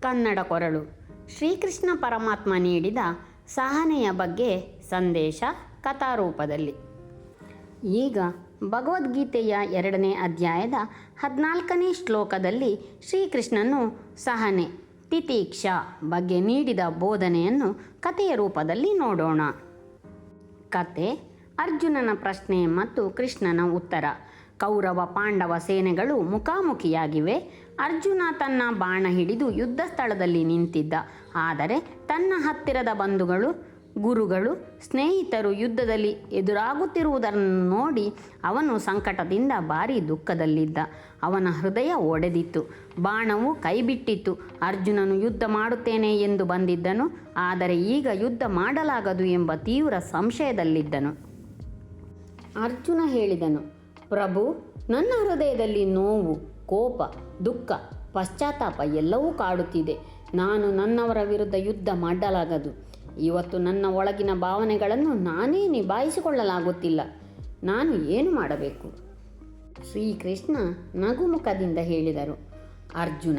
ಕನ್ನಡ ಕೊರಳು. ಶ್ರೀಕೃಷ್ಣ ಪರಮಾತ್ಮ ನೀಡಿದ ಸಹನೆಯ ಬಗ್ಗೆ ಸಂದೇಶ ಕಥಾರೂಪದಲ್ಲಿ. ಈಗ ಭಗವದ್ಗೀತೆಯ ಎರಡನೇ ಅಧ್ಯಾಯದ ಹದಿನಾಲ್ಕನೇ ಶ್ಲೋಕದಲ್ಲಿ ಶ್ರೀಕೃಷ್ಣನು ಸಹನೆ, ತಿತೀಕ್ಷ ಬಗ್ಗೆ ನೀಡಿದ ಬೋಧನೆಯನ್ನು ಕಥೆಯ ರೂಪದಲ್ಲಿ ನೋಡೋಣ. ಕತೆ ಅರ್ಜುನನ ಪ್ರಶ್ನೆ ಮತ್ತು ಕೃಷ್ಣನ ಉತ್ತರ. ಕೌರವ ಪಾಂಡವ ಸೇನೆಗಳು ಮುಖಾಮುಖಿಯಾಗಿವೆ. ಅರ್ಜುನ ತನ್ನ ಬಾಣ ಹಿಡಿದು ಯುದ್ಧ ಸ್ಥಳದಲ್ಲಿ ನಿಂತಿದ್ದ. ಆದರೆ ತನ್ನ ಹತ್ತಿರದ ಬಂಧುಗಳು, ಗುರುಗಳು, ಸ್ನೇಹಿತರು ಯುದ್ಧದಲ್ಲಿ ಎದುರಾಗುತ್ತಿರುವುದನ್ನು ನೋಡಿ ಅವನು ಸಂಕಟದಿಂದ ಭಾರಿ ದುಃಖದಲ್ಲಿದ್ದ. ಅವನ ಹೃದಯ ಒಡೆದಿತ್ತು. ಬಾಣವು ಕೈಬಿಟ್ಟಿತ್ತು. ಅರ್ಜುನನು ಯುದ್ಧ ಮಾಡುತ್ತೇನೆ ಎಂದು ಬಂದಿದ್ದನು. ಆದರೆ ಈಗ ಯುದ್ಧ ಮಾಡಲಾಗದು ಎಂಬ ತೀವ್ರ ಸಂಶಯದಲ್ಲಿದ್ದನು. ಅರ್ಜುನ ಹೇಳಿದನು, ಪ್ರಭು ನನ್ನ ಹೃದಯದಲ್ಲಿ ನೋವು, ಕೋಪ, ದುಃಖ, ಪಶ್ಚಾತ್ತಾಪ ಎಲ್ಲವೂ ಕಾಡುತ್ತಿದೆ. ನಾನು ನನ್ನವರ ವಿರುದ್ಧ ಯುದ್ಧ ಮಾಡಲಾಗದು. ಇವತ್ತು ನನ್ನ ಒಳಗಿನ ಭಾವನೆಗಳನ್ನು ನಾನೇ ನಿಭಾಯಿಸಿಕೊಳ್ಳಲಾಗುತ್ತಿಲ್ಲ. ನಾನು ಏನು ಮಾಡಬೇಕು? ಶ್ರೀಕೃಷ್ಣ ನಗುಮುಖದಿಂದ ಹೇಳಿದರು. ಅರ್ಜುನ,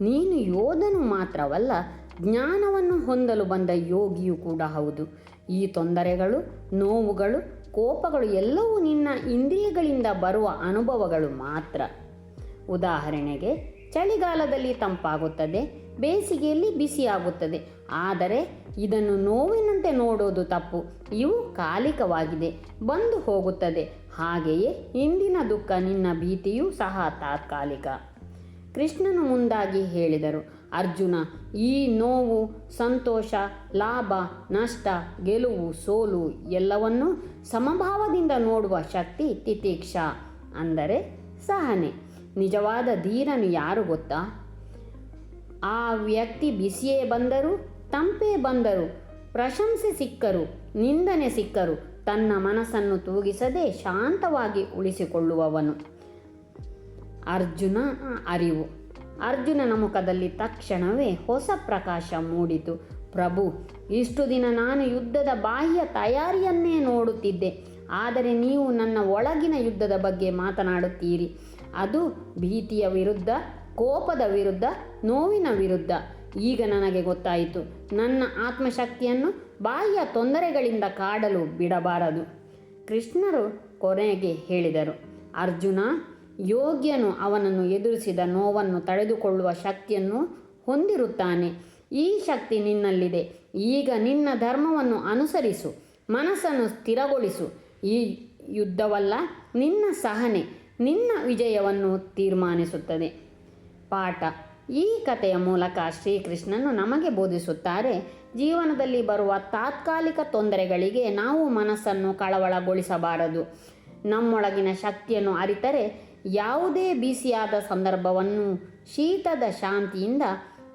ನೀನು ಯೋಧನು ಮಾತ್ರವಲ್ಲ, ಜ್ಞಾನವನ್ನು ಹೊಂದಲು ಬಂದ ಯೋಗಿಯೂ ಕೂಡ ಹೌದು. ಈ ತೊಂದರೆಗಳು, ನೋವುಗಳು ಕೋಪಗಳು ಎಲ್ಲವೂ ನಿನ್ನ ಇಂದ್ರಿಯಗಳಿಂದ ಬರುವ ಅನುಭವಗಳು ಮಾತ್ರ. ಉದಾಹರಣೆಗೆ, ಚಳಿಗಾಲದಲ್ಲಿ ತಂಪಾಗುತ್ತದೆ, ಬೇಸಿಗೆಯಲ್ಲಿ ಬಿಸಿಯಾಗುತ್ತದೆ. ಆದರೆ ಇದನ್ನು ನೋವಿನಂತೆ ನೋಡೋದು ತಪ್ಪು. ಇವು ಕಾಲಿಕವಾಗಿದೆ, ಬಂದು ಹೋಗುತ್ತದೆ. ಹಾಗೆಯೇ ಇಂದಿನ ದುಃಖ ನಿನ್ನ ಭೀತಿಯೂ ಸಹ ತಾತ್ಕಾಲಿಕ. ಕೃಷ್ಣನು ಮುಂದಾಗಿ ಹೇಳಿದರು ಅರ್ಜುನ, ಈ ನೋವು, ಸಂತೋಷ, ಲಾಭ, ನಷ್ಟ, ಗೆಲುವು, ಸೋಲು ಎಲ್ಲವನ್ನು ಸಮಭಾವದಿಂದ ನೋಡುವ ಶಕ್ತಿ ತಿತಿಕ್ಷ. ಅಂದರೆ ಸಹನೆ. ನಿಜವಾದ ಧೀರನು ಯಾರು ಗೊತ್ತಾ? ಆ ವ್ಯಕ್ತಿ ಬಿಸಿಯೇ ಬಂದರು, ತಂಪೇ ಬಂದರು, ಪ್ರಶಂಸೆ ಸಿಕ್ಕರು, ನಿಂದನೆ ಸಿಕ್ಕರು, ತನ್ನ ಮನಸ್ಸನ್ನು ತೂಗಿಸದೆ ಶಾಂತವಾಗಿ ಉಳಿಸಿಕೊಳ್ಳುವವನು. ಅರ್ಜುನ ಅರಿವು. ಅರ್ಜುನನ ಮುಖದಲ್ಲಿ ತಕ್ಷಣವೇ ಹೊಸ ಪ್ರಕಾಶ ಮೂಡಿತು. ಪ್ರಭು, ಇಷ್ಟು ದಿನ ನಾನು ಯುದ್ಧದ ಬಾಹ್ಯ ತಯಾರಿಯನ್ನೇ ನೋಡುತ್ತಿದ್ದೆ. ಆದರೆ ನೀವು ನನ್ನ ಒಳಗಿನ ಯುದ್ಧದ ಬಗ್ಗೆ ಮಾತನಾಡುತ್ತೀರಿ. ಅದು ಭೀತಿಯ ವಿರುದ್ಧ, ಕೋಪದ ವಿರುದ್ಧ, ನೋವಿನ ವಿರುದ್ಧ. ಈಗ ನನಗೆ ಗೊತ್ತಾಯಿತು. ನನ್ನ ಆತ್ಮಶಕ್ತಿಯನ್ನು ಬಾಹ್ಯ ತೊಂದರೆಗಳಿಂದ ಕಾಡಲು ಬಿಡಬಾರದು. ಕೃಷ್ಣರು ಕೊನೆಗೆ ಹೇಳಿದರು. ಅರ್ಜುನ ಯೋಗ್ಯನು ಅವನನ್ನು ಎದುರಿಸಿದ ನೋವನ್ನು ತಡೆದುಕೊಳ್ಳುವ ಶಕ್ತಿಯನ್ನು ಹೊಂದಿರುತ್ತಾನೆ. ಈ ಶಕ್ತಿ ನಿನ್ನಲ್ಲಿದೆ. ಈಗ ನಿನ್ನ ಧರ್ಮವನ್ನು ಅನುಸರಿಸು. ಮನಸ್ಸನ್ನು ಸ್ಥಿರಗೊಳಿಸು. ಈ ಯುದ್ಧವಲ್ಲ, ನಿನ್ನ ಸಹನೆ, ನಿನ್ನ ವಿಜಯವನ್ನು ತೀರ್ಮಾನಿಸುತ್ತದೆ. ಪಾಠ. ಈ ಕಥೆಯ ಮೂಲಕ ಶ್ರೀಕೃಷ್ಣನು ನಮಗೆ ಬೋಧಿಸುತ್ತಾರೆ, ಜೀವನದಲ್ಲಿ ಬರುವ ತಾತ್ಕಾಲಿಕ ತೊಂದರೆಗಳಿಗೆ ನಾವು ಮನಸ್ಸನ್ನು ಕಳವಳಗೊಳಿಸಬಾರದು. ನಮ್ಮೊಳಗಿನ ಶಕ್ತಿಯನ್ನು ಅರಿತರೆ ಯಾವುದೇ ಬಿಸಿಯಾದ ಸಂದರ್ಭವನ್ನು ಶೀತದ ಶಾಂತಿಯಿಂದ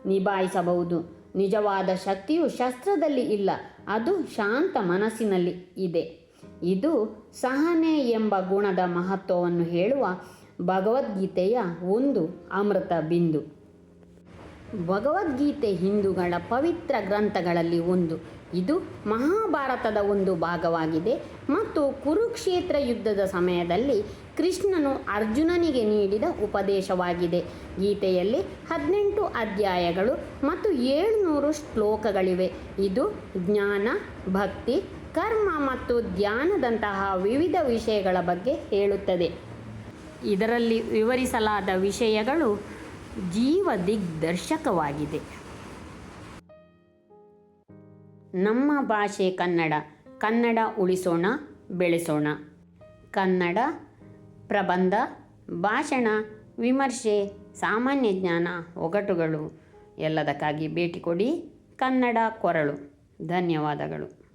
ನಿಭಾಯಿಸಬಹುದು. ನಿಜವಾದ ಶಕ್ತಿಯು ಶಸ್ತ್ರದಲ್ಲಿ ಇಲ್ಲ, ಅದು ಶಾಂತ ಮನಸ್ಸಿನಲ್ಲಿ ಇದೆ. ಇದು ಸಹನೆ ಎಂಬ ಗುಣದ ಮಹತ್ವವನ್ನು ಹೇಳುವ ಭಗವದ್ಗೀತೆಯ ಒಂದು ಅಮೃತ ಬಿಂದು. ಭಗವದ್ಗೀತೆ ಹಿಂದೂಗಳ ಪವಿತ್ರ ಗ್ರಂಥಗಳಲ್ಲಿ ಒಂದು. ಇದು ಮಹಾಭಾರತದ ಒಂದು ಭಾಗವಾಗಿದೆ ಮತ್ತು ಕುರುಕ್ಷೇತ್ರ ಯುದ್ಧದ ಸಮಯದಲ್ಲಿ ಕೃಷ್ಣನು ಅರ್ಜುನನಿಗೆ ನೀಡಿದ ಉಪದೇಶವಾಗಿದೆ. ಗೀತೆಯಲ್ಲಿ ಹದಿನೆಂಟು ಅಧ್ಯಾಯಗಳು ಮತ್ತು ಏಳುನೂರು ಶ್ಲೋಕಗಳಿವೆ. ಇದು ಜ್ಞಾನ, ಭಕ್ತಿ, ಕರ್ಮ ಮತ್ತು ಧ್ಯಾನದಂತಹ ವಿವಿಧ ವಿಷಯಗಳ ಬಗ್ಗೆ ಹೇಳುತ್ತದೆ. ಇದರಲ್ಲಿ ವಿವರಿಸಲಾದ ವಿಷಯಗಳು ಜೀವ ದಿಗ್ದರ್ಶಕವಾಗಿದೆ. ನಮ್ಮ ಭಾಷೆ ಕನ್ನಡ. ಕನ್ನಡ ಉಳಿಸೋಣ, ಬೆಳೆಸೋಣ. ಕನ್ನಡ ಪ್ರಬಂಧ, ಭಾಷಣ, ವಿಮರ್ಶೆ, ಸಾಮಾನ್ಯ ಜ್ಞಾನ, ಒಗಟುಗಳು ಎಲ್ಲದಕ್ಕಾಗಿ ಭೇಟಿ ಕೊಡಿ ಕನ್ನಡ ಕೊರಳು. ಧನ್ಯವಾದಗಳು.